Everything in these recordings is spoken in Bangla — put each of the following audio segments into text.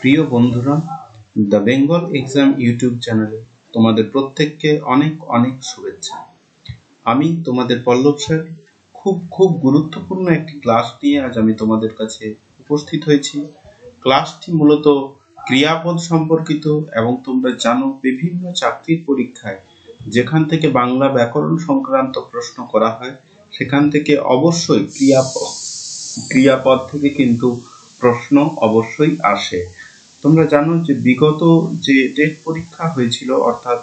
প্রিয় বন্ধুরা দ্য বেঙ্গল এক্সাম ইউটিউব চ্যানেলে তোমাদের প্রত্যেককে অনেক অনেক শুভেচ্ছা। আমি তোমাদের পল্লব স্যার, খুব খুব গুরুত্বপূর্ণ একটি ক্লাস নিয়ে আজ আমি তোমাদের কাছে উপস্থিত হয়েছি। ক্লাসটি মূলত ক্রিয়াপদ সম্পর্কিত এবং তোমরা জানো বিভিন্ন চাকরির পরীক্ষায় যেখান থেকে বাংলা ব্যাকরণ সংক্রান্ত প্রশ্ন করা হয়, সেখান থেকে অবশ্যই ক্রিয়াপদ ক্রিয়াপদ থেকে কিন্তু প্রশ্ন অবশ্যই আসে। তোমরা জানো যে বিগত যে টেট পরীক্ষা হয়েছিল, অর্থাৎ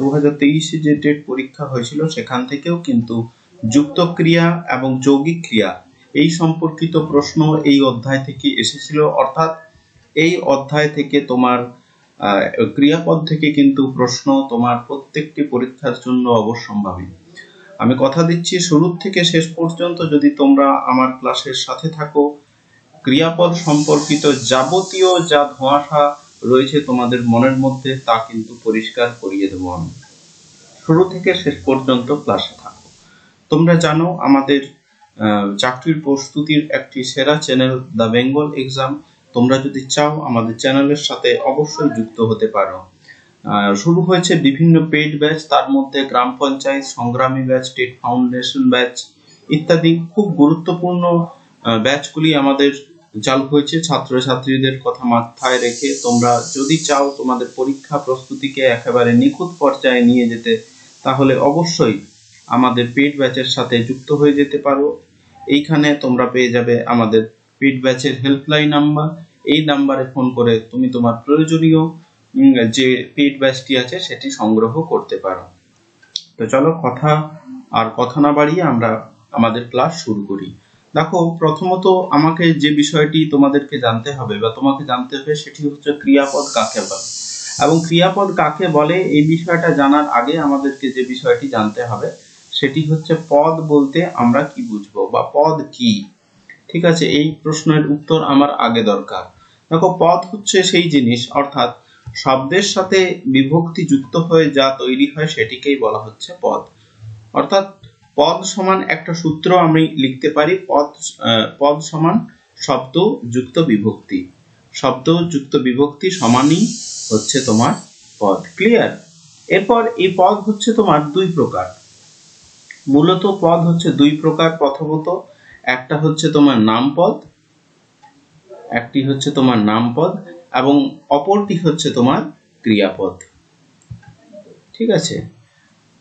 দু হাজার যে টেট পরীক্ষা হয়েছিল, সেখান থেকেও কিন্তু যুক্ত ক্রিয়া এবং যৌগিক ক্রিয়া এই সম্পর্কিত প্রশ্ন এই অধ্যায় থেকে এসেছিল। অর্থাৎ, এই অধ্যায় থেকে তোমার ক্রিয়াপদ থেকে কিন্তু প্রশ্ন তোমার প্রত্যেকটি পরীক্ষার জন্য অবশ্যম্ভাবী। আমি কথা দিচ্ছি শুরু থেকে শেষ পর্যন্ত। যদি তোমরা আমার ক্লাসের সাথে থাকো ক্রিয়াপদ সম্পর্কিত যাবতীয় যা ধোঁয়াশা রয়েছে তোমাদের মনের মধ্যে, তা কিন্তু পরিষ্কার করিয়ে দেবো আমি। শুরু থেকে শেষ পর্যন্ত ক্লাসে থাকো। তোমরা জানো আমাদের চাকরির প্রস্তুতির একটি সেরা চ্যানেল দ্য বেঙ্গল এক্সাম তোমরা যদি চাও আমাদের চ্যানেলের সাথে অবশ্যই যুক্ত হতে পারো। শুরু হয়েছে বিভিন্ন পেইড ব্যাচ তার মধ্যে গ্রাম পঞ্চায়েত, সংগ্রামী ব্যাচ স্টেট ফাউন্ডেশন ব্যাচ ইত্যাদি। খুব গুরুত্বপূর্ণ ব্যাচগুলি আমাদের চালু হয়েছে। ছাত্রছাত্রীদের কথা মাথায় রেখে তোমরা যদি চাও তোমাদের পরীক্ষা প্রস্তুতিকে একেবারে নিখুঁত পর্যায়ে নিয়ে যেতে, তাহলে অবশ্যই আমাদের পেড ব্যাচের সাথে যুক্ত হয়ে যেতে পারো। এইখানে তোমরা পেয়ে যাবে আমাদের পেড ব্যাচের হেল্পলাইন নাম্বার। এই নাম্বারে ফোন করে তুমি তোমার প্রয়োজনীয় যে পেড ব্যাচটি আছে সেটি সংগ্রহ করতে পারো। তো চলো কথা আর কথা না বাড়িয়ে আমরা আমাদের ক্লাস শুরু করি। দেখো, প্রথমত আমাকে যে বিষয়টি তোমাদেরকে জানতে হবে বা তোমাকে জানতে হবে সেটি হচ্ছে ক্রিয়াপদ কাকে বলে। এবং ক্রিয়াপদ কাকে বলে এই বিষয়টা জানার আগে আমাদেরকে যে বিষয়টি জানতে হবে, সেটি হচ্ছে পদ বলতে আমরা কি বুঝব বা পদ কি? ঠিক আছে, এই প্রশ্নের উত্তর আমার আগে দরকার। দেখো, পদ হচ্ছে সেই জিনিস, অর্থাৎ শব্দের সাথে বিভক্তি যুক্ত হয়ে যা তৈরি হয় সেটিকেই বলা হচ্ছে পদ। অর্থাৎ পদ সমান একটা সূত্র আমি লিখতে পারি, পদ পদ সমান শব্দ যুক্ত বিভক্তি। শব্দ যুক্ত বিভক্তি সমানই হচ্ছে তোমার পদ ক্লিয়ার এরপর এই পদ হচ্ছে তোমার দুই প্রকার। মূলত পদ হচ্ছে দুই প্রকার প্রথমত, একটা হচ্ছে তোমার নামপদ একটি হচ্ছে তোমার নামপদ এবং অপরটি হচ্ছে তোমার ক্রিয়াপদ। ঠিক আছে?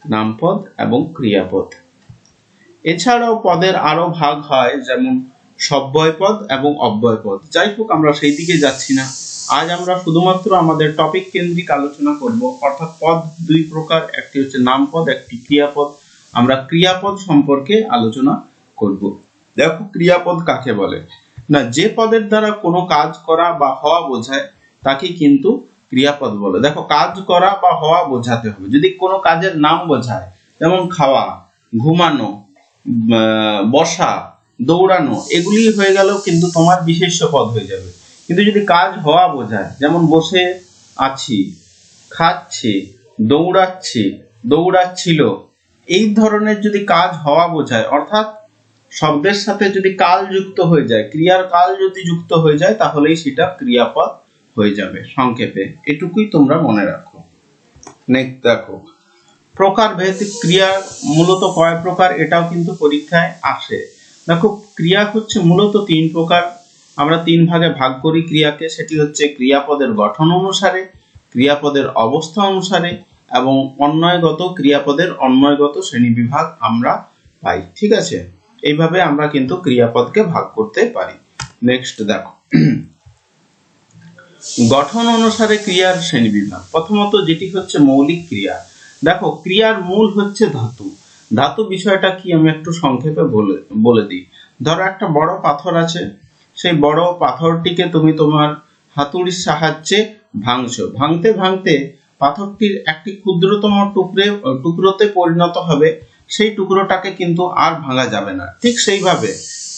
নামপদ এবং ক্রিয়াপদ। এছাড়াও পদের আরও ভাগ হয় যেমন সব্যয় পদ এবং অব্যয় পদ। যাই হোক, আমরা সেই দিকে যাচ্ছি না। আজ আমরা শুধুমাত্র আমাদের টপিক কেন্দ্রিক আলোচনা করব। অর্থাৎ পদ দুই প্রকার, একটি হচ্ছে নামপদ, একটি ক্রিয়াপদ। আমরা ক্রিয়াপদ সম্পর্কে আলোচনা করব। দেখো, ক্রিয়াপদ কাকে বলে? না, যে পদের দ্বারা কোনো কাজ করা বা হওয়া বোঝায়, তাকে কিন্তু ক্রিয়াপদ বলে। দেখো, কাজ করা বা হওয়া বোঝাতে হবে। যদি কোনো কাজের নাম বোঝায়, যেমন খাওয়া, ঘুমানো বসা, দৌড়ানো এগুলি হয়ে গেল কিন্তু তোমার বিশেষ্য পদ হয়ে যাবে। কিন্তু যদি কাজ হওয়া বোঝায়, যেমন বসে আছি, খাচ্ছি, দৌড়াচ্ছি, দৌড়াচ্ছিল, এই ধরনের যদি কাজ হওয়া বোঝায়, অর্থাৎ শব্দের সাথে যদি কাল যুক্ত হয়ে যায়, ক্রিয়ার কাল যদি যুক্ত হয়ে যায়, তাহলেই সেটা ক্রিয়াপদ হয়ে যাবে সংক্ষেপে। এটুকুই তোমরা মনে রাখো। নেক্সট দেখো। প্রকার ভেদ ক্রিয়া মূলত কয় প্রকার এটাও কিন্তু পরীক্ষায় আসে। দেখো, ক্রিয়া হচ্ছে মূলত তিন প্রকার। আমরা তিন ভাগে ভাগ করি ক্রিয়াকে, সেটি হচ্ছে ক্রিয়াপদের গঠন অনুসারে, ক্রিয়াপদের অবস্থা অনুসারে এবং অন্বয়গত ক্রিয়াপদের অন্বয়গত শ্রেণীবিভাগ আমরা পাই, ঠিক আছে? এইভাবে আমরা কিন্তু ক্রিয়াপদকে ভাগ করতে পারি। নেক্সট দেখো। গঠন অনুসারে ক্রিয়ার শ্রেণীবিভাগ। প্রথমত যেটি হচ্ছে মৌলিক ক্রিয়া। দেখো, ক্রিয়ার মূল হচ্ছে ধাতু। ধাতু বিষয়টা কি আমি একটু সংক্ষেপে বলে বলে দিই। ধরো একটা বড় পাথর আছে। সেই বড় পাথরটিকে তুমি তোমার হাতুড়ির সাহায্যে ভাঙছো। ভাঙতে ভাঙতে পাথরটির একটি ক্ষুদ্রতম টুকরে টুকরোতে পরিণত হবে। সেই টুকরোটাকে কিন্তু আর ভাঙা যাবে না। ঠিক সেইভাবে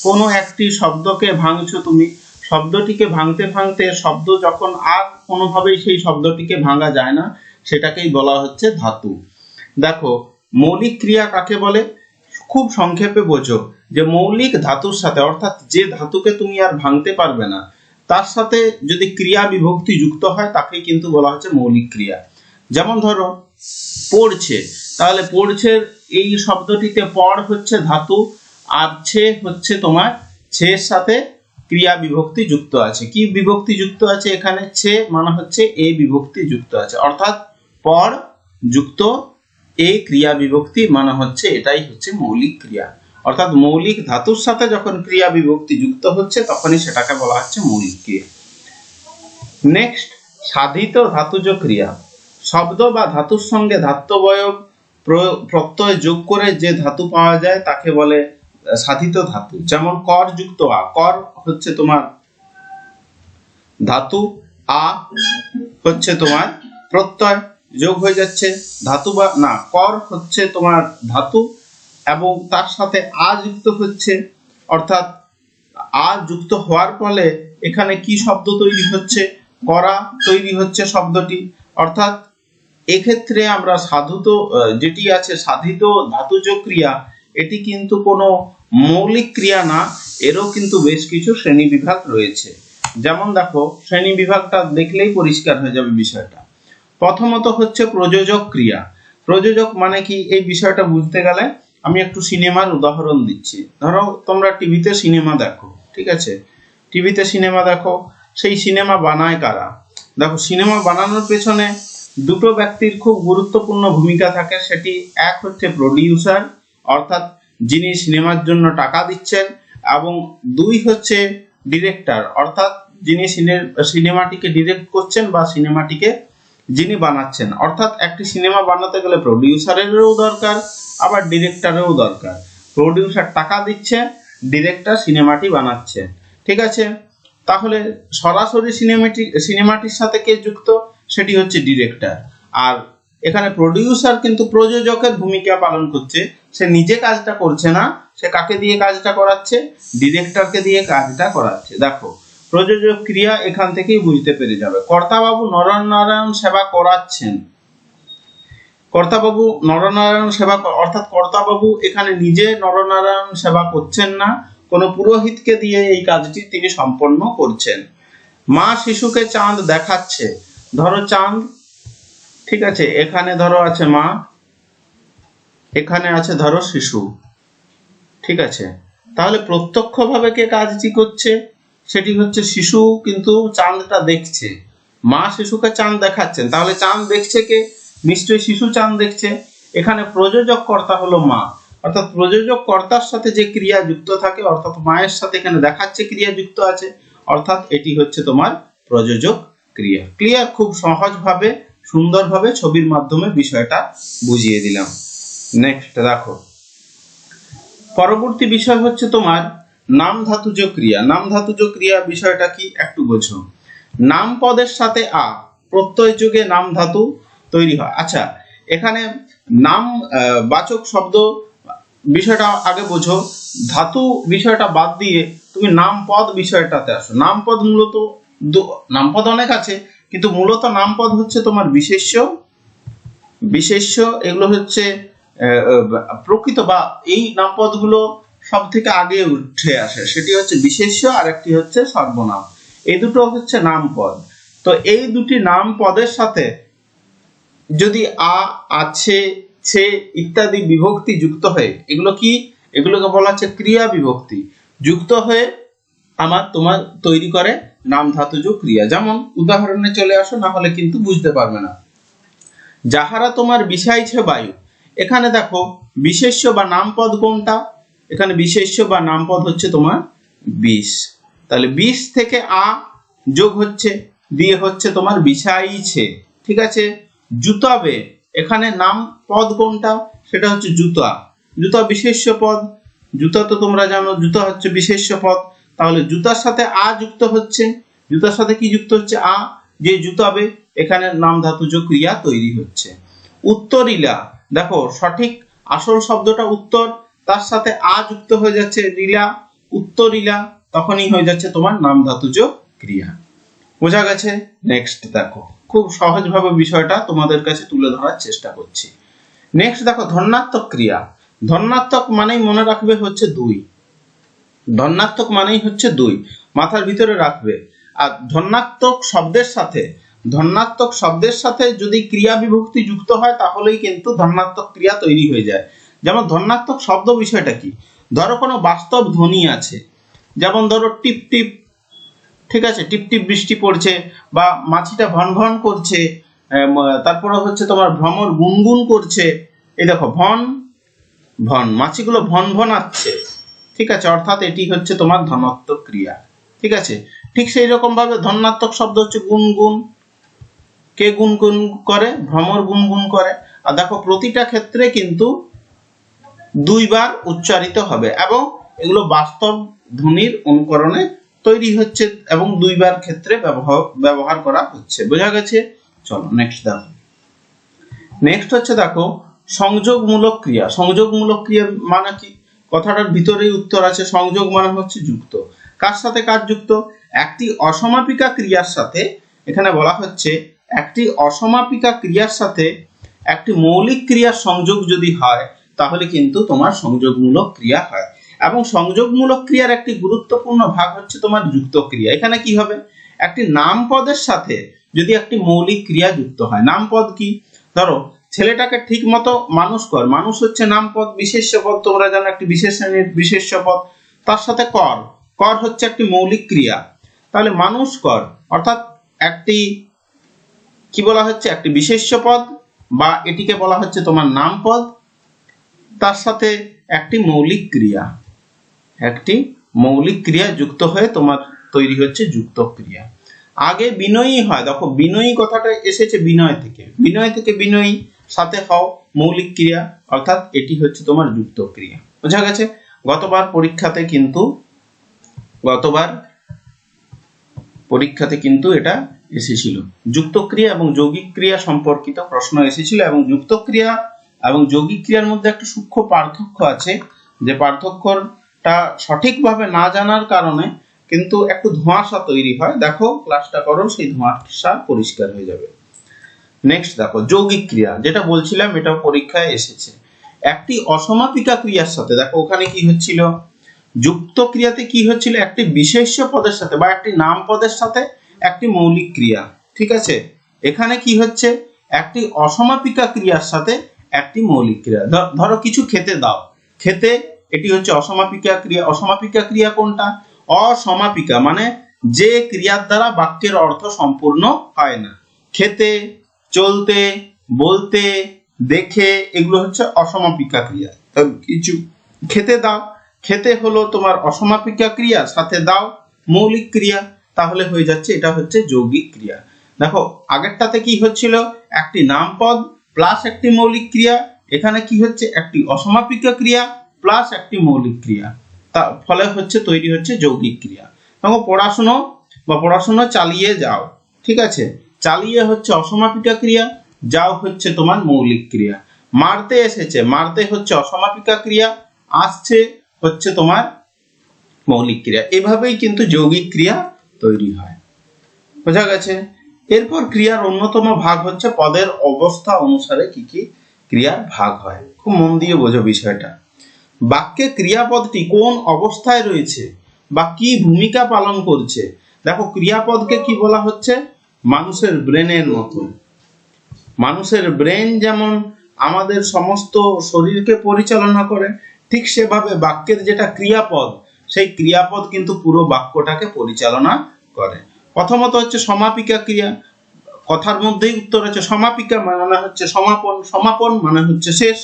কোনো একটি শব্দকে ভাঙছো তুমি। শব্দটিকে ভাঙতে ভাঙতে শব্দ যখন আর কোনোভাবেই সেই শব্দটিকে ভাঙা যায় না। সেটাকেই বলা হচ্ছে ধাতু। দেখো, মৌলিক ক্রিয়া কাকে বলে? খুব সংক্ষেপে বোঝো যে মৌলিক ধাতুর সাথে, অর্থাৎ যে ধাতুকে তুমি আর ভাঙতে পারবে না, তার সাথে যদি ক্রিয়া বিভক্তি যুক্ত হয় তাকে কিন্তু বলা হচ্ছে মৌলিক ক্রিয়া। যেমন ধরো, পড়ছে। তাহলে পড়ছে এই শব্দটিতে পড় হচ্ছে ধাতু, আর ছে হচ্ছে তোমার ছের সাথে ক্রিয়া বিভক্তি যুক্ত আছে। কি বিভক্তি যুক্ত আছে? এখানে ছে মানে হচ্ছে এ বিভক্তি যুক্ত আছে। অর্থাৎ পর যুক্ত এ ক্রিয়া বিভক্তি মানে হচ্ছে এটাই হচ্ছে মৌলিক ক্রিয়া। অর্থাৎ মৌলিক ধাতুর সাথে যখন ক্রিয়া বিভক্তি যুক্ত হচ্ছে, তখনই সেটাকে বলা হচ্ছে মৌলিক ক্রিয়া। নেক্সট সাধিত ধাতুজ ক্রিয়া। শব্দ বা ধাতুর সঙ্গে ধাত্ববয়ব প্র- প্রত্যয় যোগ করে যে ধাতু পাওয়া যায়, তাকে বলে সাধিত ধাতু। যেমন কর যুক্ত আ। কর হচ্ছে তোমার ধাতু, আ হচ্ছে তোমার প্রত্যয়। যোগ হয়ে যাচ্ছে, ধাতু বা না, কর হচ্ছে তোমার ধাতু এবং তার সাথে আ যুক্ত হচ্ছে। অর্থাৎ আ যুক্ত হওয়ার ফলে এখানে কি শব্দ তৈরি হচ্ছে? করা তৈরি হচ্ছে শব্দটি। অর্থাৎ এক্ষেত্রে আমরা সাধুত, যেটি আছে সাধিত ধাতুজ ক্রিয়া, এটি কিন্তু কোনো মৌলিক ক্রিয়া না, এরও কিন্তু বেশ কিছু শ্রেণি বিভাগ রয়েছে। যেমন দেখো, শ্রেণি বিভাগটা দেখলেই পরিষ্কার হয়ে যাবে বিষয়টা। প্রথমত হচ্ছে প্রযোজক ক্রিয়া। প্রযোজক মানে কি? এই বিষয়টা বুঝতে গেলে আমি একটু সিনেমার উদাহরণ দিচ্ছি। ধরো তোমরা টিভিতে সিনেমা দেখো, ঠিক আছে? টিভিতে সিনেমা দেখো, সেই সিনেমা বানায় কারা? দেখো, সিনেমা বানানোর পেছনে দুটো ব্যক্তির খুব গুরুত্বপূর্ণ ভূমিকা থাকে। সেটি এক হচ্ছে প্রডিউসার অর্থাৎ যিনি সিনেমার জন্য টাকা দিচ্ছেন, এবং দুই হচ্ছে ডিরেক্টর অর্থাৎ যিনি সিনে- সিনেমাটিকে ডিরেক্ট করছেন বা সিনেমাটিকে যিনি বানাচ্ছেন। অর্থাৎ একটি সিনেমা বানাতে গেলে প্রডিউসারেরও দরকার, আবার ডিরেক্টরেরও দরকার। প্রডিউসার টাকা দিচ্ছে ডিরেক্টর সিনেমাটি বানাচ্ছে। ঠিক আছে? তাহলে সরাসরি সিনেমাটি, সিনেমাটির সাথে কে যুক্ত? সেটি হচ্ছে ডিরেক্টর আর এখানে প্রডিউসার কিন্তু প্রযোজকের ভূমিকা পালন করছে। সে নিজে কাজটা করছে না, সে কাকে দিয়ে কাজটা করাচ্ছে? ডিরেক্টরকে দিয়ে কাজটা করাচ্ছে। দেখো প্রযোজক ক্রিয়া এখান থেকেই বুঝতে পেরে যাবে। কর্তাবাবু নরনারায়ণ সেবা করাচ্ছেন। কর্তাবাবু নরনারায়ণ সেবা অর্থাৎ কর্তাবাবু এখানে নিজে নরনারায়ণ সেবা করছেন না, কোনো পুরোহিতকে দিয়ে এই কাজটি তিনি সম্পন্ন করছেন। মা শিশুকে চাঁদ দেখাচ্ছে। ধরো চাঁদ, ঠিক আছে, এখানে ধরো আছে মা, এখানে আছে ধরো শিশু, ঠিক আছে। তাহলে প্রত্যক্ষভাবে কে কাজটি করছে? সেটি হচ্ছে শিশু কিন্তু চাঁদটা দেখছে। মা শিশুকে চাঁদ দেখাচ্ছেন। তাহলে চাঁদ দেখছে কে? নিশ্চয়ই শিশু চাঁদ দেখছে। এখানে প্রযোজক কর্তা হলো মা। অর্থাৎ প্রযোজক কর্তার সাথে যে ক্রিয়া যুক্ত থাকে, অর্থাৎ মায়ের সাথে এখানে দেখাচ্ছে ক্রিয়া যুক্ত আছে, অর্থাৎ এটি হচ্ছে তোমার প্রযোজক ক্রিয়া। ক্লিয়ার? খুব সহজভাবে, সুন্দরভাবে ছবির মাধ্যমে বিষয়টা বুঝিয়ে দিলাম। নেক্সট, দেখো। পরবর্তী বিষয় হচ্ছে তোমার নাম ধাতুজ ক্রিয়া। নাম ধাতুজ ক্রিয়া বিষয়টা কি? একটু বোঝো। নাম পদের সাথে আ, প্রত্যয় যুগে নাম ধাতু তৈরি হয়। আচ্ছা এখানে নাম বাচক শব্দ বিষয়টা আগে বোঝো। ধাতু বিষয়টা বাদ দিয়ে তুমি নাম পদ বিষয়টাতে আসো। নাম পদ মূলত দু- নাম পদ অনেক আছে, কিন্তু মূলত নাম পদ হচ্ছে তোমার বিশেষ্য। বিশেষ্য এগুলো হচ্ছে প্রকৃত বা এই নামপদগুলো সব থেকে আগে উঠে আসে, সেটি হচ্ছে বিশেষ্য আর একটি হচ্ছে সর্বনাম। এই দুটো হচ্ছে নামপদ। তো এই দুটি নাম পদের সাথে যদি আ আছে ছে ইত্যাদি বিভক্তি যুক্ত হয়ে, এগুলো কি? এগুলোকে বলা হচ্ছে ক্রিয়া বিভক্তি। যুক্ত হয়ে আমার, তোমার তৈরি করে নাম ধাতুজ ক্রিয়া। যেমন, উদাহরণে চলে আসো, না হলে কিন্তু বুঝতে পারবে না। যাহারা তোমার বিষাইছে বায়ু, এখানে দেখো, বিশেষ্য বা নামপদ কোনটা? এখানে বিশেষ্য বা নামপদ হচ্ছে তোমার বিষ। তাহলে বিষ থেকে আ যোগ হচ্ছে দিয়ে হচ্ছে তোমার বিষাইছে, ঠিক আছে? জুতাবে, এখানে নাম পদ কোনটা? সেটা হচ্ছে জুতা। জুতা বিশেষ্য পদ, জুতা তো তোমরা জানো, জুতা হচ্ছে বিশেষ্য পদ। তাহলে জুতার সাথে আ যুক্ত হচ্ছে, জুতার সাথে কি যুক্ত হচ্ছে? আ, যে জুতাবে, এখানে নাম ধাতুজ ক্রিয়া তৈরি হচ্ছে। উত্তরিলা, দেখো সঠিক আসল শব্দটা উত্তর তার সাথে আ যুক্ত হয়ে যাচ্ছে রিলা উত্তরিলা তখনই হয়ে যাচ্ছে তোমার নাম ধাতুজ ক্রিয়া। বোঝা গেছে? নেক্সট দেখো, খুব সহজভাবে বিষয়টা তোমাদের কাছে তুলে ধরার চেষ্টা করছি। নেক্সট দেখো ধন্যাত্মক ক্রিয়া। ধন্যাত্মক মানেই মনে রাখবে হচ্ছে দুই। ধন্যাত্মক মানেই হচ্ছে দুই, মাথার ভিতরে রাখবে। আর ধন্যাত্মক শব্দের সাথে ধন্যাত্মক শব্দের সাথে যদি ক্রিয়া বিভক্তি যুক্ত হয়, তাহলেই কিন্তু ধন্যাত্মক ক্রিয়া তৈরি হয়ে যায়। যেমন ধন্যাত্মক শব্দ বিষয়টা কি? ধরো কোনো বাস্তব ধ্বনি আছে। যেমন ধরো টিপ টিপ, ঠিক আছে, টিপ টিপ বৃষ্টি পড়ছে বা মাছিটা ভন ভন করছে তারপরে হচ্ছে তোমার ভ্রমর গুনগুন করছে। এই দেখো, ভন ভন, মাছিগুলো ভন ভন ঠিক আছে, অর্থাৎ এটি হচ্ছে তোমার ধনাত্মক ক্রিয়া। ঠিক আছে, ঠিক সেই রকম ভাবে ধনাত্মক শব্দ হচ্ছে গুনগুন। কে গুনগুন করে? ভ্রমর গুনগুন করে। আর দেখো, প্রতিটা ক্ষেত্রে কিন্তু দুইবার উচ্চারিত হবে এবং এগুলো বাস্তব ধ্বনির অনুকরণে তৈরি হচ্ছে এবং দুইবার ক্ষেত্রে ব্যবহার ব্যবহার করা হচ্ছে। বোঝা গেছে? চলো নেক্সট দেখো। নেক্সট হচ্ছে দেখো, সংযোগমূলক ক্রিয়া। সংযোগমূলক ক্রিয়া মানে কি? কথাটার ভিতরেই উত্তর আছে, সংযোগ মানে হচ্ছে যুক্ত। কার সাথে কার যুক্ত? একটি অসমাপিকা ক্রিয়ার সাথে, এখানে বলা হচ্ছে, একটি অসমাপিকা ক্রিয়ার সাথে একটি মৌলিক ক্রিয়ার সংযোগ যদি হয় তাহলে কিন্তু তোমার সংযোগমূলক ক্রিয়া হয়। এবং সংযোগমূলক ক্রিয়ার একটি গুরুত্বপূর্ণ ভাগ হচ্ছে তোমার যুক্ত ক্রিয়া। এখানে কি হবে? একটি নামপদের সাথে যদি একটি মৌলিক ক্রিয়া যুক্ত হয় নামপদ কি? ধরো, ছেলেটাকে ঠিক মতো মানুষ কর। মানুষ হচ্ছে নামপদ বিশেষ্য পদ, তোমরা জানো একটি বিশেষ শ্রেণির বিশেষ্য পদ। তার সাথে কর। কর হচ্ছে একটি মৌলিক ক্রিয়া। তাহলে মানুষ কর, অর্থাৎ একটি, কি বলা হচ্ছে? একটি বিশেষ্য পদ বা এটিকে বলা হচ্ছে তোমার নামপদ তার সাথে একটি মৌলিক ক্রিয়া। একটি মৌলিক ক্রিয়া যুক্ত হয়ে তোমার তৈরি হচ্ছে যুক্ত ক্রিয়া। আগে বিনয়ী হয়। দেখো, বিনয়ী কথাটা এসেছে বিনয় থেকে। বিনয় থেকে বিনয়ী, সাথে হও মৌলিক ক্রিয়া, অর্থাৎ এটি হচ্ছে তোমার যুক্ত ক্রিয়া। বোঝা গেছে? গতবার পরীক্ষাতে কিন্তু, গতবার পরীক্ষাতে কিন্তু এটা এসেছিল। যুক্ত ক্রিয়া এবং যৌগিক ক্রিয়া সম্পর্কিত প্রশ্ন এসেছিল এবং যুক্ত ক্রিয়া এবং যৌগিক ক্রিয়ার মধ্যে একটা সূক্ষ্ম পার্থক্য আছে, যে পার্থক্যটা সঠিকভাবে না জানার কারণে কিন্তু একটু ধোঁয়াশা তৈরি হয়। দেখো ক্লাসটা করো, সেই ধোঁয়াশা পরিষ্কার হয়ে যাবে। নেক্সট দেখো, যৌগিক ক্রিয়া, যেটা বলছিলাম এটা পরীক্ষায় এসেছে। একটি অসমাপিকা ক্রিয়ার সাথে, দেখো, ওখানে কি হচ্ছিল? যুক্ত ক্রিয়াতে কি হচ্ছিল? একটি বিশেষ্য পদের সাথে বা একটি নাম পদের সাথে একটি মৌলিক ক্রিয়া, ঠিক আছে? এখানে কি হচ্ছে? একটি অসমাপিকা ক্রিয়ার সাথে একটি মৌলিক ক্রিয়া। ধরো কিছু খেতে দাও। খেতে, এটি হচ্ছে অসমাপিকা ক্রিয়া। অসমাপিকা ক্রিয়া কোনটা? অসমাপিকা মানে যে ক্রিয়ার দ্বারা বাক্যের অর্থ সম্পূর্ণ হয় না। খেতে, চলতে, বলতে, দেখে, এগুলো হচ্ছে অসমাপিকা ক্রিয়া। কিছু খেতে দাও। খেতে হলো তোমার অসমাপিকা ক্রিয়া, সাথে দাও মৌলিক ক্রিয়া। তাহলে হয়ে যাচ্ছে, এটা হচ্ছে যৌগিক ক্রিয়া। দেখো, আগেরটাতে কি হচ্ছিল? একটি নামপদ প্লাস একটি মৌলিক ক্রিয়া, এখানে কি হচ্ছে? একটি অসমাপিকা ক্রিয়া প্লাস একটি মৌলিক ক্রিয়া। তা ফলে হচ্ছে তৈরি হচ্ছে যৌগিক ক্রিয়া। দেখো, পড়াশুনো বা পড়াশুনো চালিয়ে যাও, ঠিক আছে? চালিয়ে হচ্ছে অসমাপিকা ক্রিয়া, যাও হচ্ছে তোমার মৌলিক ক্রিয়া। মারতে এসেছে, মারতে হচ্ছে অসমাপিকা ক্রিয়া, আসছে হচ্ছে তোমার মৌলিক ক্রিয়া। এভাবেই কিন্তু যৌগিক ক্রিয়া তৈরি হয়। বোঝা গেছে? এরপর ক্রিয়ার অন্যতম ভাগ হচ্ছে পদের অবস্থা অনুসারে কি কি ক্রিয়ার ভাগ হয়। খুব মন দিয়ে বোঝো বিষয়টা। বাক্যে ক্রিয়াপদটি কোন অবস্থায় রয়েছে বা কি ভূমিকা পালন করছে? দেখো, ক্রিয়াপদকে কি বলা হচ্ছে? মানুষের ব্রেনের মতন মানুষের ব্রেন যেমন আমাদের সমস্ত শরীরকে পরিচালনা করে, ঠিক সেভাবে বাক্যের যেটা ক্রিয়াপদ, সেই ক্রিয়াপদ কিন্তু পুরো বাক্যটাকে পরিচালনা করে। প্রথমত হচ্ছে সমাপিকা ক্রিয়া। কথার মধ্যেই উত্তর হচ্ছে সমাপিকা মানে হচ্ছে সমাপন সমাপন মানে হচ্ছে শেষ।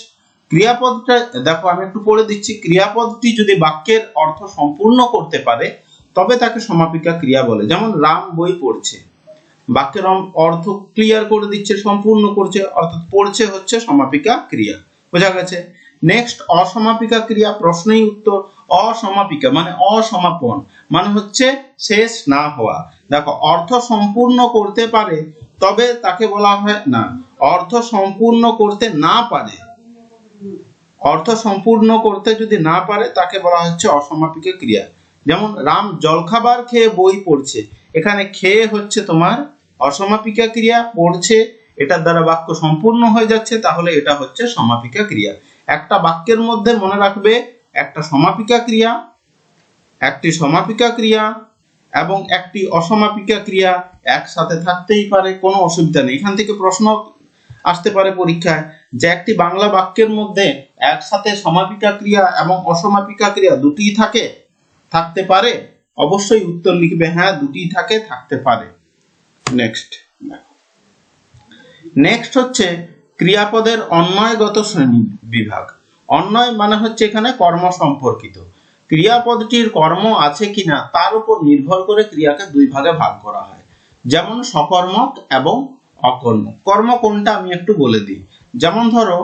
ক্রিয়াপদটা, দেখো আমি একটু পড়ে দিচ্ছি, ক্রিয়াপদটি যদি বাক্যের অর্থ সম্পূর্ণ করতে পারে, তবে তাকে সমাপিকা ক্রিয়া বলে। যেমন রাম বই পড়ছে, বাক্যের অর্থ ক্লিয়ার করে দিচ্ছে, সম্পূর্ণ করছে, অর্থাৎ পড়ছে হচ্ছে সমাপিকা ক্রিয়া। বোঝা গেছে? নেক্সট অসমাপিকা ক্রিয়া, প্রশ্নেই উত্তর। অসমাপিকা মানে অসমাপন মানে হচ্ছে শেষ না হওয়া। দেখো, অর্থ সম্পূর্ণ করতে পারে, তবে তাকে বলা হয়, না, অর্থ সম্পূর্ণ করতে না পারে। অর্থ সম্পূর্ণ করতে যদি না পারে, তাকে বলা হচ্ছে অসমাপিকা ক্রিয়া। যেমন, রাম জলখাবার খেয়ে বই পড়ছে, এখানে খেয়ে হচ্ছে তোমার অসমাপিকা ক্রিয়া, পড়ছে, এটার দ্বারা বাক্য সম্পূর্ণ হয়ে যাচ্ছে, তাহলে এটা হচ্ছে সমাপিকা ক্রিয়া। একটা বাক্যের মধ্যে মনে রাখবে একটা সমাপিকা ক্রিয়া, একটি সমাপিকা ক্রিয়া এবং একটি অসমাপিকা ক্রিয়া একসাথে থাকতেই পারে, কোনো অসুবিধা নেই। এখান থেকে প্রশ্ন আসতে পারে পরীক্ষায় যে একটি বাংলা বাক্যের মধ্যে একসাথে সমাপিকা ক্রিয়া এবং অসমাপিকা ক্রিয়া দুটিই থাকে, থাকতে পারে? অবশ্যই উত্তর লিখবে হ্যাঁ দুটিই থাকে, থাকতে পারে। নেক্সট নেক্সট হচ্ছে ক্রিয়াপদের অন্বয়গত শ্রেণি বিভাগ। অন্বয় মানে হচ্ছে এখানে কর্ম সম্পর্কিত। ক্রিয়াপদটির কর্ম আছে কিনা তার উপর নির্ভর করে ক্রিয়াকে দুই ভাগে ভাগ করা হয়। যেমন সকর্মক এবং অকর্ম কর্ম কোনটা আমি একটু বলে দিই। যেমন ধরো,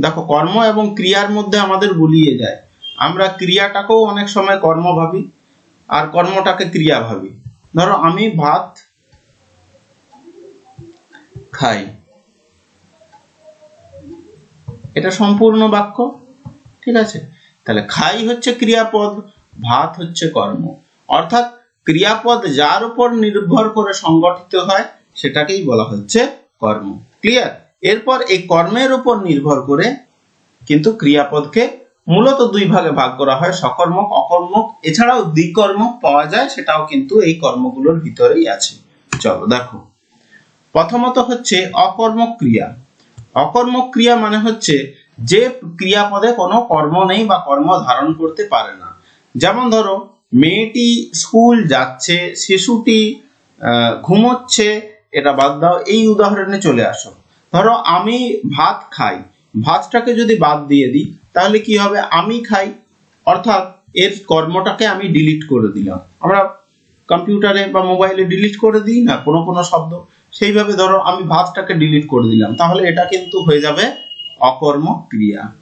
দেখো, কর্ম এবং ক্রিয়ার মধ্যে আমাদের গুলিয়ে যায়। আমরা ক্রিয়াটাকেও অনেক সময় কর্ম ভাবি আর কর্মটাকে ক্রিয়া ভাবি। ধরো, আমি ভাত খাই। এটা সম্পূর্ণ বাক্য, ঠিক আছে? তাহলে খাই হচ্ছে ক্রিয়াপদ, ভাত হচ্ছে কর্ম। অর্থাৎ ক্রিয়াপদ যার উপর নির্ভর করে সংগঠিত হয়, সেটাকেই বলা হচ্ছে কর্ম। ক্লিয়ার এরপর এই কর্মের উপর নির্ভর করে কিন্তু ক্রিয়াপদকে মূলত দুই ভাগে ভাগ করা হয়, সকর্মক, অকর্মক। এছাড়াও দ্বিকর্মক পাওয়া যায়, সেটাও কিন্তু এই কর্মগুলোর ভিতরেই আছে। চলো, দেখো। প্রথমত হচ্ছে অকর্মক ক্রিয়া। অকর্মক ক্রিয়া মানে হচ্ছে যে ক্রিয়াপদে কোনো কর্ম নেই বা কর্ম ধারণ করতে পারে না। যেমন ধরো, মেয়েটি স্কুল যাচ্ছে, শিশুটি ঘুমোচ্ছে, এটা বাদ দাও, এই উদাহরণে চলে আসো। ধরো, আমি ভাত খাই। ভাতটাকে যদি বাদ দিয়ে দিই, তাহলে কি হবে? আমি খাই। অর্থাৎ, এর কর্মটাকে আমি ডিলিট করে দিলাম। আমরা কম্পিউটারে বা মোবাইলে ডিলিট করে দিই না? কোনো কোনো শব্দ। সেইভাবে ধরো আমি ভাতটাকে ডিলিট করে দিলাম, তাহলে এটা কিন্তু হয়ে যাবে অকর্ম ক্রিয়া।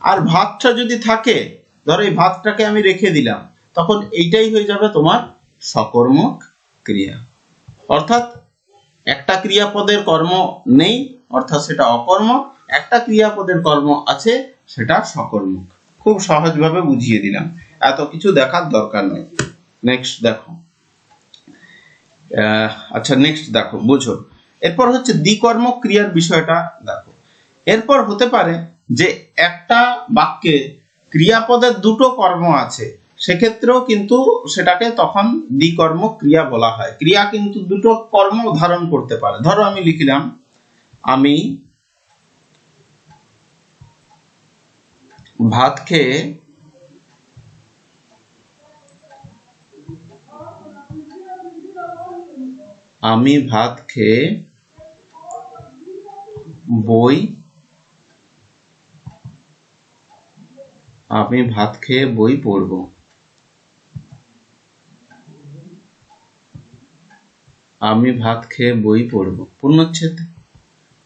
আর ভাতটা যদি থাকে, ধরো এই ভাতটাকে আমি রেখে দিলাম, তখন এইটাই হয়ে যাবে তোমার সকর্মক ক্রিয়া। অর্থাৎ একটা ক্রিয়াপদের কর্ম নেই, অর্থাৎ সেটা অকর্মক একটা ক্রিয়াপদের কর্ম আছে, সেটা সকর্মক খুব সহজভাবে বুঝিয়ে দিলাম। এত কিছু দেখার দরকার নেই। নেক্সট দেখো। আচ্ছা নেক্সট দেখো, বুঝো। এরপর হচ্ছে দ্বিকর্ম ক্রিয়ার বিষয়টা দেখো। এরপর হতে পারে যে একটা বাক্যে ক্রিয়াপদের দুটো কর্ম আছে, সেক্ষেত্রেও কিন্তু সেটাকে তখন দ্বিকর্ম ক্রিয়া বলা হয়। ক্রিয়া কিন্তু দুটো কর্ম ধারণ করতে পারে। ধরো, আমি লিখলাম, আমি ভাত খেয়ে আমি ভাত খেয়ে বই, আমি ভাত খেয়ে বই পড়ব। আমি ভাত খেয়ে বই পড়ব। পূর্ণচ্ছেদ।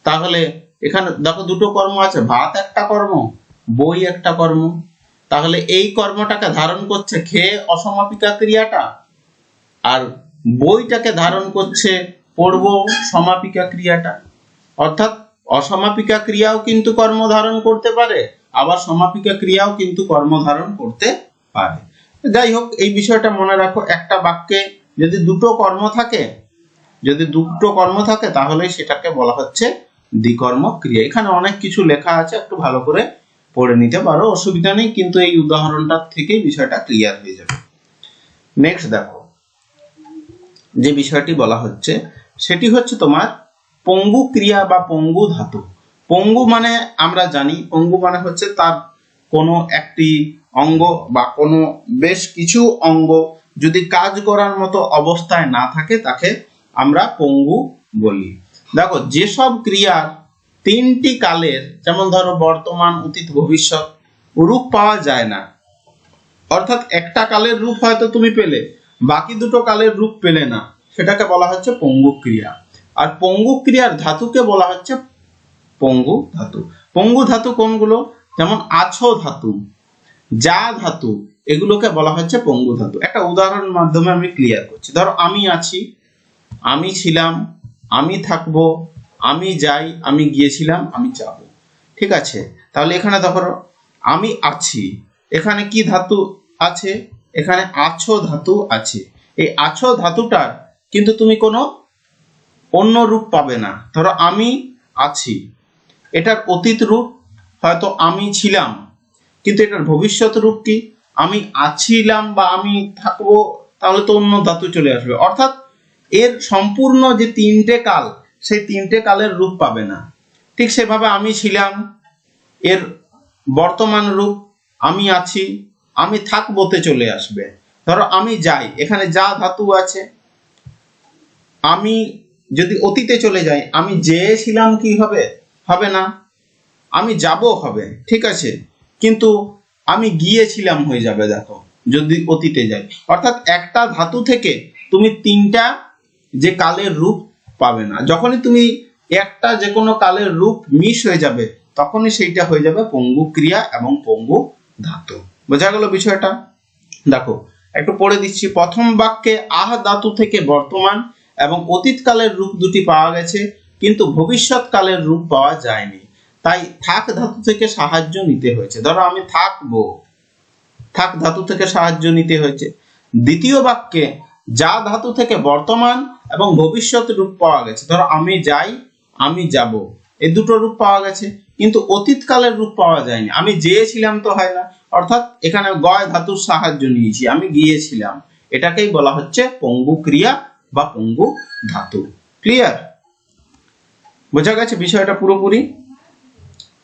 তাহলে এখানে দেখো দুটো কর্ম আছে, ভাত একটা কর্ম, বই একটা কর্ম। তাহলে এই কর্মটাকে ধারণ করছে খেয়ে অসমাপিকা ক্রিয়াটা। আর বইটাকে ধারণ করছে পড়ব সমাপিকা ক্রিয়াটা। অর্থাৎ অসমাপিকা ক্রিয়াও কিন্তু কর্ম ধারণ করতে পারে, আবার সমাপিকা ক্রিয়াও কিন্তু কর্ম ধারণ করতে পারে। যাই হোক, এই বিষয়টা মনে রাখো, একটা বাক্যে যদি দুটো কর্ম থাকে, যদি দুটো কর্ম থাকে তাহলে সেটাকে বলা হচ্ছে দ্বিকর্ম ক্রিয়া। এখানে অনেক কিছু লেখা আছে, একটু ভালো করে পড়ে নিতে পারো, অসুবিধা নেই, কিন্তু এই উদাহরণটা থেকে বিষয়টা ক্লিয়ার হয়ে যাবে। নেক্সট দেখো। যে বিষয়টি বলা হচ্ছে, সেটি হচ্ছে তোমার পঙ্গু ক্রিয়া বা পঙ্গু ধাতু। পঙ্গু মানে আমরা জানি, পঙ্গু মানে হচ্ছে তার কোনো একটি অঙ্গ বা কোনো বেশ কিছু অঙ্গ যদি কাজ করার মতো অবস্থায় না থাকে, তাকে আমরা পঙ্গু বলি। দেখো, যেসব ক্রিয়ার তিনটি কালের, যেমন ধরো বর্তমান, অতীত, ভবিষ্যৎ, রূপ পাওয়া যায় না। অর্থাৎ একটা কালের রূপ হয়তো তুমি পেলে বাকি দুটো কালের রূপ পেলে না। সেটাকে বলা হচ্ছে পঙ্গু ক্রিয়া আর পঙ্গু ক্রিয়ার ধাতুকে বলা হচ্ছে পঙ্গু ধাতু। পঙ্গু ধাতু কোনগুলো? যেমন আছো ধাতু, যা ধাতু, এগুলোকে বলা হচ্ছে পঙ্গু ধাতু। একটা উদাহরণ মাধ্যমে আমি ক্লিয়ার করছি। ধরো আমি আছি, আমি ছিলাম, আমি থাকব, আমি যাই, আমি গিয়েছিলাম, আমি যাব। ঠিক আছে? তাহলে এখানে ধরো, আমি আছি। এখানে কি ধাতু আছে? এখানে আছো ধাতু আছে। এই আছো ধাতুটার কিন্তু তুমি কোনো অন্য রূপ পাবে না। ধরো আমি আছি। এটার অতীত রূপ, হয়তো আমি ছিলাম। কিন্তু এটার ভবিষ্যৎ রূপ কি? আমি আছিলাম বা আমি থাকব, তাহলে তো অন্য ধাতু চলে আসবে। অর্থাৎ এর সম্পূর্ণ যে তিনটে কাল, সেই তিনটে কালের রূপ পাবে না। ঠিক সেভাবে আমি ছিলাম, এর বর্তমান রূপ, আমি আছি আমি থাকবোতে চলে আসবে। ধরো আমি যাই, এখানে যা ধাতু আছে, আমি যদি অতীতে চলে যাই, আমি যেয়েছিলাম কি হবে? হবে না। আমি যাব হবে, ঠিক আছে। কিন্তু আমি গিয়েছিলাম হয়ে যাবে, দেখো, যদি অতীতে যাই। অর্থাৎ একটা ধাতু থেকে তুমি তিনটা যে কালের রূপ পাবে না। যখনই তুমি একটা যে কোনো কালের রূপ মিস হয়ে যাবে, তখনই সেইটা হয়ে যাবে পঙ্গু ক্রিয়া এবং পঙ্গু ধাতু। বোঝা গেল বিষয়টা? দেখো, একটু পড়ে দিচ্ছি। প্রথম বাক্যে, আহ ধাতু থেকে বর্তমান এবং অতীতকালের রূপ দুটি পাওয়া গেছে, কিন্তু ভবিষ্যৎকালের রূপ পাওয়া যায়নি। তাই থাক ধাতু থেকে সাহায্য নিতে হয়েছে। ধরো আমি থাকব। থাক ধাতু থেকে সাহায্য নিতে হয়েছে। দ্বিতীয় বাক্যে, যা ধাতু থেকে বর্তমান এবং ভবিষ্যৎ রূপ পাওয়া গেছে। ধরো আমি যাই, আমি যাব। এই দুটো রূপ পাওয়া গেছে, কিন্তু অতীতকালের রূপ পাওয়া যায়নি। আমি যেয়েছিলাম তো হয় না। অর্থাৎ এখানে গয় ধাতুর সাহায্য নিয়েছি, আমি গিয়েছিলাম। এটাকেই বলা হচ্ছে পঙ্গু ক্রিয়া বা পঙ্গু ধাতু। ক্লিয়ার বোঝা গেছে বিষয়টা পুরোপুরি?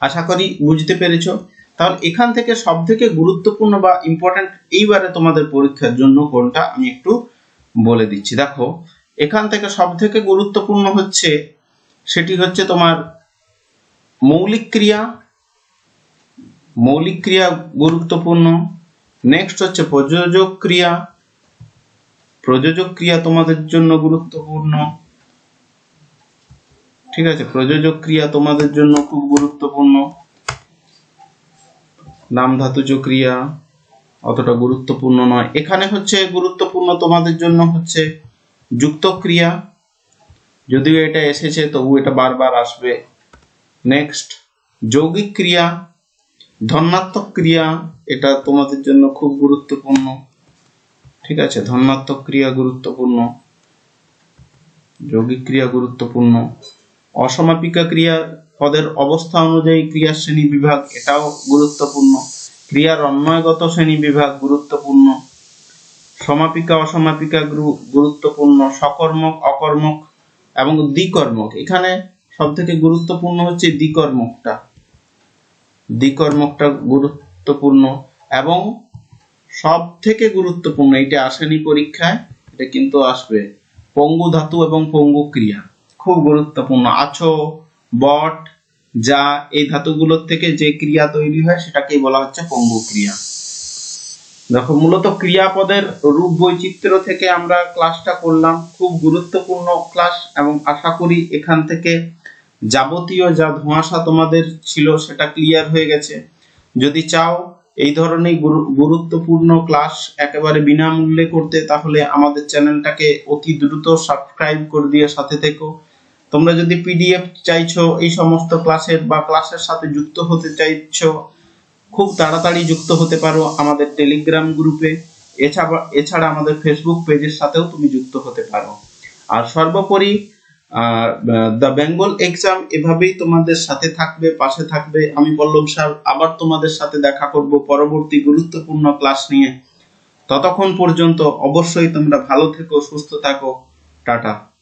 আশা করি বুঝতে পেরেছ। তাহলে এখান থেকে সব থেকে গুরুত্বপূর্ণ বা ইম্পর্টেন্ট এইবারে তোমাদের পরীক্ষার জন্য কোনটা আমি একটু বলে দিচ্ছি। দেখো, এখান থেকে সব থেকে গুরুত্বপূর্ণ হচ্ছে, সেটি হচ্ছে তোমার মৌলিক ক্রিয়া মৌলিক ক্রিয়া গুরুত্বপূর্ণ। নেক্সট হচ্ছে প্রযোজক ক্রিয়া। প্রযোজক ক্রিয়া তোমাদের জন্য গুরুত্বপূর্ণ। ঠিক আছে, প্রযোজক ক্রিয়া তোমাদের জন্য খুব গুরুত্বপূর্ণ। নাম ধাতুজ ক্রিয়া অতটা গুরুত্বপূর্ণ নয়। এখানে হচ্ছে গুরুত্বপূর্ণ তোমাদের জন্য হচ্ছে যুক্ত ক্রিয়া। যদিও এটা এসেছে, তবু এটা বারবার আসবে। নেক্সট যৌগিক ক্রিয়া। ধনাত্মক ক্রিয়া, এটা তোমাদের জন্য খুব গুরুত্বপূর্ণ। ঠিক আছে, ধনাত্মক ক্রিয়া গুরুত্বপূর্ণ, যৌগিক ক্রিয়া গুরুত্বপূর্ণ। অসমাপিকা ক্রিয়া পদের অবস্থা অনুযায়ী ক্রিয়া শ্রেণি বিভাগ, এটাও গুরুত্বপূর্ণ। ক্রিয়ার অন্বয়গত শ্রেণি বিভাগ, গুরুত্বপূর্ণ। সমাপিকা, অসমাপিকা গুরুত্বপূর্ণ। সকর্মক, অকর্মক এবং দ্বিকর্মক। এখানে সব থেকে গুরুত্বপূর্ণ হচ্ছে দ্বিকর্মকটা। দ্বিকর্মকটা গুরুত্বপূর্ণ এবং সব থেকে গুরুত্বপূর্ণ এটা আসেনি পরীক্ষায়, এটা কিন্তু আসবে। পঙ্গু ধাতু এবং পঙ্গু ক্রিয়া, খুব গুরুত্বপূর্ণ। আছো, বট, যা, এই ধাতুগুলোর থেকে যে ক্রিয়া তৈরি হয়, সেটাকেই বলা হচ্ছে পঙ্গু ক্রিয়া। দেখো, মূলত ক্রিয়াপদের রূপ বৈচিত্র্য থেকে আমরা ক্লাসটা করলাম। খুব গুরুত্বপূর্ণ ক্লাস এবং আশা করি এখান থেকে যাবতীয় যা ধোঁয়াশা তোমাদের ছিল সেটা ক্লিয়ার হয়ে গেছে। যদি চাও এই ধরনের গুরুত্বপূর্ণ ক্লাস একেবারে বিনামূল্যে করতে, তাহলে আমাদের চ্যানেলটাকে অতি দ্রুত সাবস্ক্রাইব করে দিয়ে সাথে থেকো। তোমরা যদি পিডিএফ চাইছো এই সমস্ত ক্লাসের বা ক্লাসের সাথে যুক্ত হতে চাইছো, খুব তাড়াতাড়ি যুক্ত হতে পারো আমাদের টেলিগ্রাম গ্রুপে এছাড়া এছাড়া আমাদের ফেসবুক পেজের সাথেও তুমি যুক্ত হতে পারো। আর সর্বোপরি দ্য বেঙ্গল এক্সাম এভাবেই তোমাদের সাথে থাকবে, পাশে থাকবে। আমি পল্লব স্যার, আবার তোমাদের সাথে দেখা করব পরবর্তী গুরুত্বপূর্ণ ক্লাস নিয়ে। ততক্ষণ পর্যন্ত অবশ্যই তোমরা ভালো থেকো, সুস্থ থাকো। টাটা।